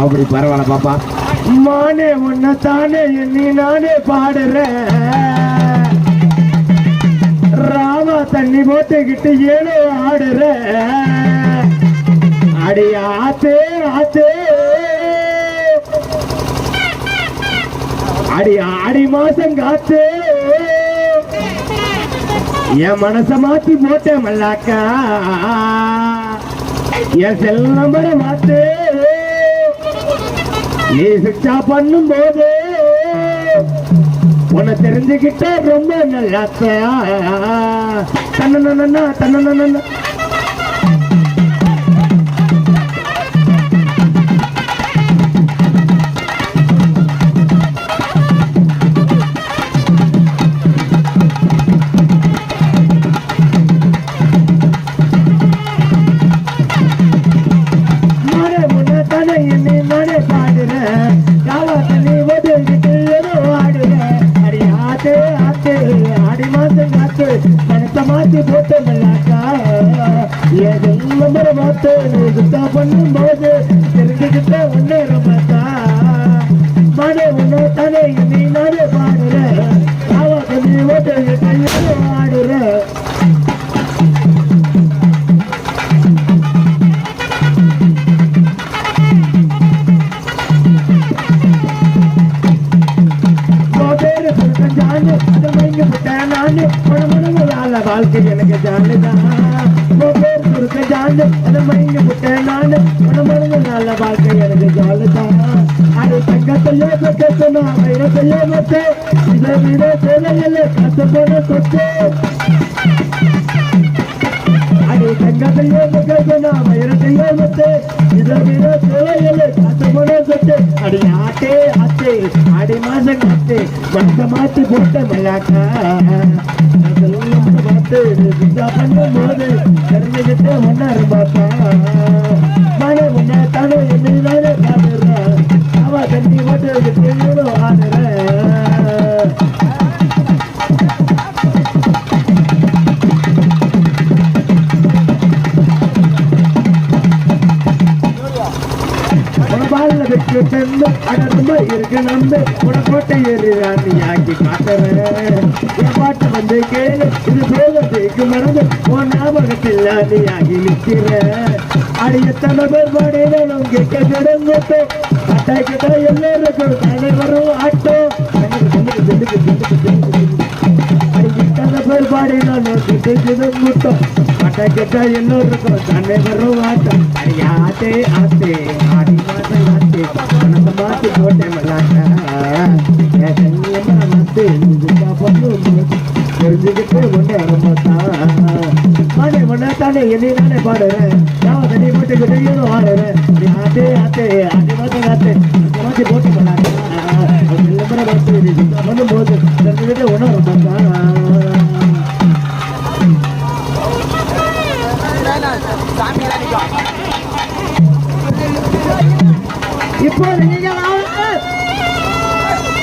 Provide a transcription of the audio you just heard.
அப்படி பரவாயில்ல பாப்பா. மானே உன்னை தானே எண்ணி நானே பாடுறேன். ராமா தண்ணி போட்டுக்கிட்டு ஏனோ ஆடுற அடி ஆத்தே ஆத்தே. அடி ஆடி மாசம் காத்தே. என் மனச மாத்தி போட்டேன் மல்லாக்கா என் செல் நம்பரை மாத்து. நீ சிக்ஷா பண்ணும் போது உன்னை தெரிஞ்சுக்கிட்ட ரொம்ப நல்லாத்தா தன்னண்ணா தன்னண்ணா மாத்தி போட்டு மல்லாக்கா நம்பரை மாத்து சுத்தா பண்ணும் போது தெரிஞ்சுக்கிட்ட ஒன்னே ரமாத்தா. நானே முன்ன தானே நீ நானே பாடுற. காவா தண்ணி ஒதுக்கிட்டு ஏதோ ஆடுறேன் நானு வாழ்க்கை எனக்கு ஜானுதான் பேர் சொல்றேன் ஜானு அதை வாங்கி விட்டேன் நானு. நல்ல வாழ்க்கை எனக்கு ஜானுதான் அது தங்கத்தையோ கட்டணும் வைரத்தையோ மத்தே இதை விட சேலையில கஷ்டப்பட சொத்து. அடி தங்கத்தையோ கட்டணும் வைரத்தையோ மத்தே இதை விட சேலையில கஷ்டப்பட சொத்து. அடி ஆட்டே ஆட்டே ஆடி மாசம் காத்து. மத்த மாத்தி போட்ட மல்லாக்கா சுத்தா பண்ணும் போது தெரிஞ்சுக்கிட்டு ஒன்னாரு பார்த்தா பால்ல வச்சு தந்து அடர்ந்து இருக்கு நம்பு உனக்கோட்டை ஏறுறான் நீ ஆக்கி காட்டுறேன் என் பாட்டு வந்து கேளு இது போகத்துக்கு மறந்து உன் ஞாபகத்தில் நீ ஆகி நிற்கிற அடி எத்தனை பேர் பாடினாலும் கேட்க கிடங்கோட்டோ அட்டாக்கிட்ட எல்லாருக்கும் தலைவரும் ஆட்டோ அடிக்கிட்ட ಆಟ பாடினாலும் கிட்டு தெரிஞ்சுக்கிட்டு ஒண்ணு ஆரம்பத்தா நானே தானே பாடுறேன் நான் போட்டுக்கிட்டு ஆடுறேன் போட்டு தெரிஞ்சுக்கிட்டு இப்போது நீங்கள்